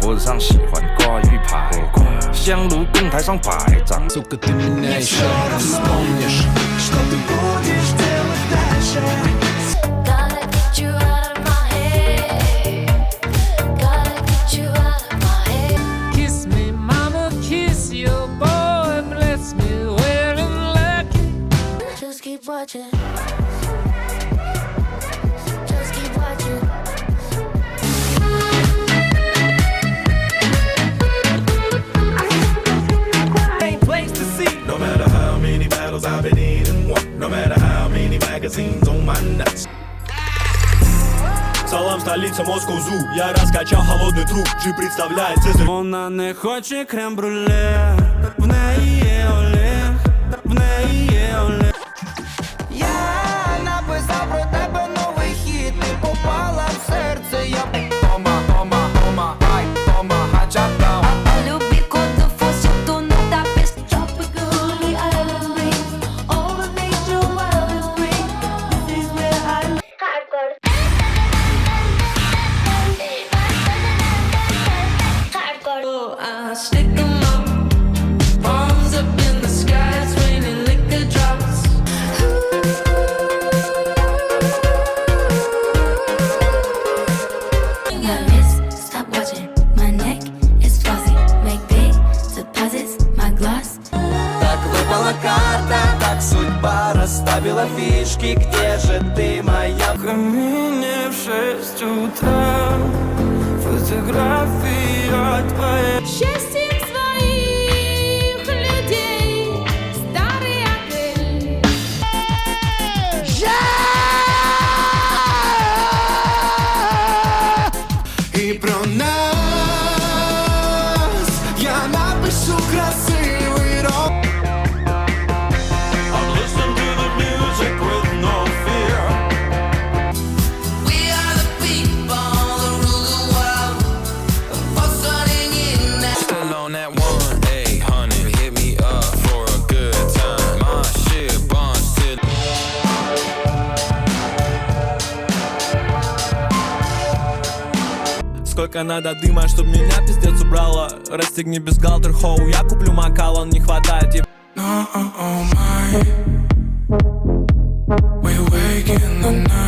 脖子上喜欢挂玉牌。香炉供台上摆长 мозку зуб Я раскачав холодний труп, чи представляє це Вона не хоче крем брюле в неї фотография твоя. Счастье. пока надо дыма, чтоб меня пиздец убрала Расстегни бюстгальтер, хоу, я куплю макалон, не хватает еб... No, oh, oh, my. We wake in the night.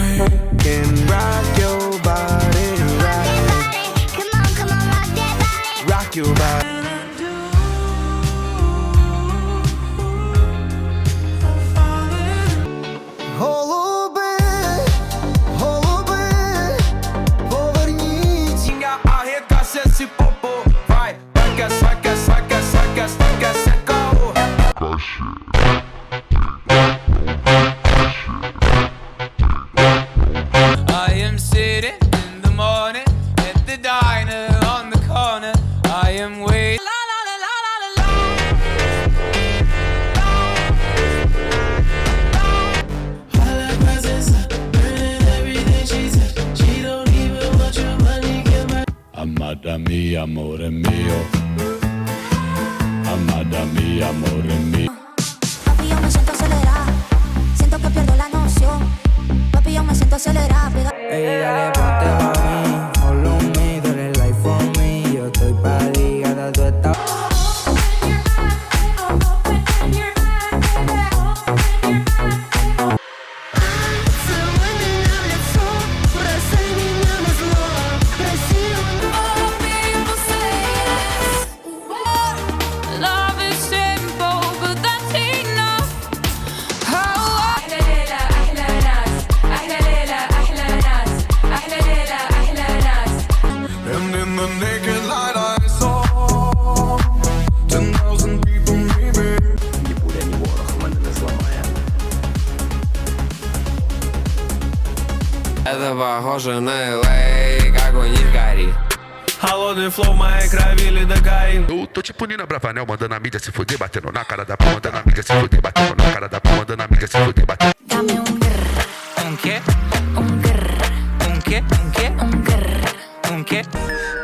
mia, amore mio. Amada mia, amore mio. похожа на Лей, какой не гори. Холодный флоу в моей крови ледокаин Eu tô tipo Nina Bravanel, mandando a mídia se fuder, batendo na cara da pau, mandando a mídia se fuder, batendo na cara da pau, mandando a mídia se fuder, batendo. Dame un grr, Un quê? un grr, Um quê? Um quê? un grr. un quê?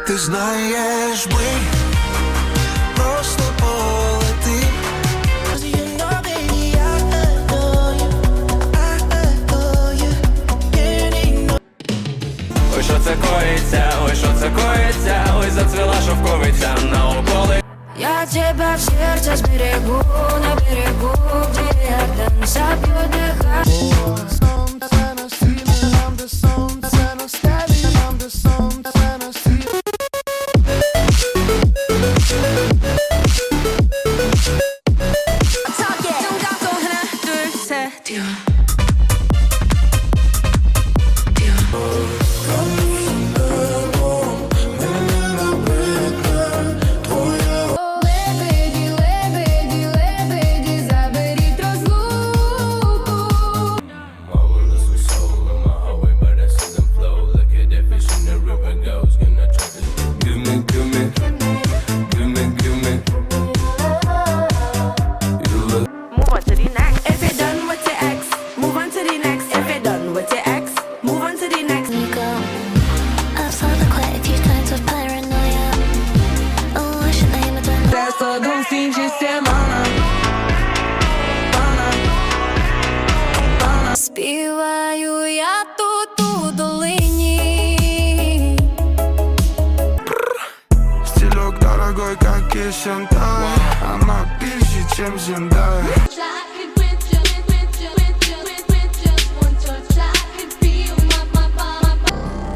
Ты знаешь, мы це коїться, ой, що це коїться, ой, зацвіла шовковиця на оболи. Я тебе в сердце зберегу, на берегу, где я танцапью дыхаю. Солнце на сильном, до солнца. 10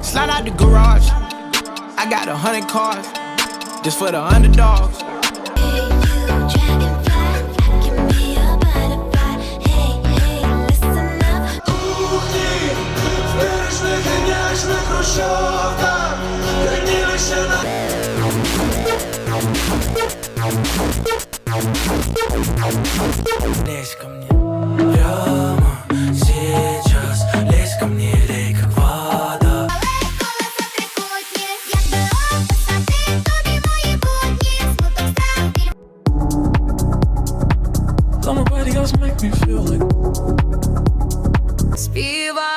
Slide out the garage. I got a hundred cars just for the underdogs. Лезь ко мне Прямо сейчас. Лезь ко мне, лей как вода. Don't nobody else make me feel like Співаю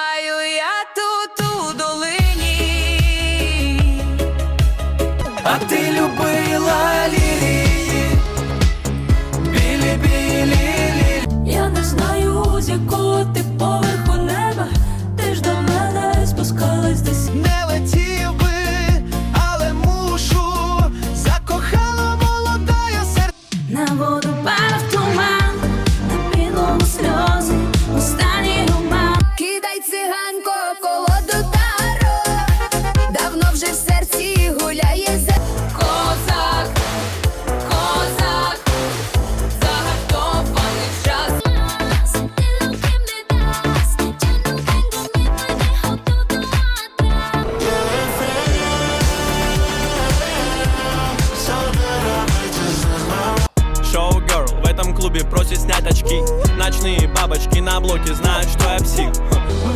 очки Ночные бабочки на блоке знают, что я псих.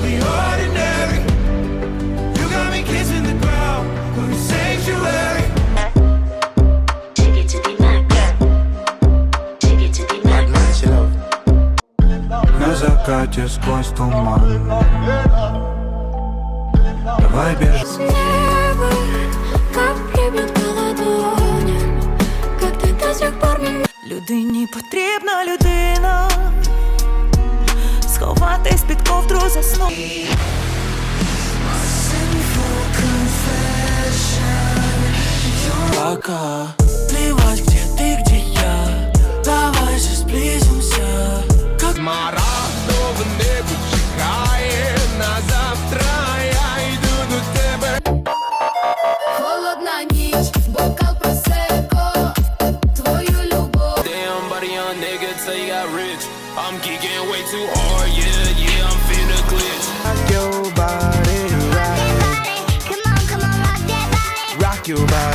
The ordinary You got me kissing the ground. We're sanctuary На закате сквозь туман. Давай бежим. По ладоням, как ты до сих пор меня Людині потрібна людина. Ковдру засну. Пока Плевать, где I'm geeking way too hard, yeah, yeah, I'm finna glitch. Rock your body right come on come on Rock your body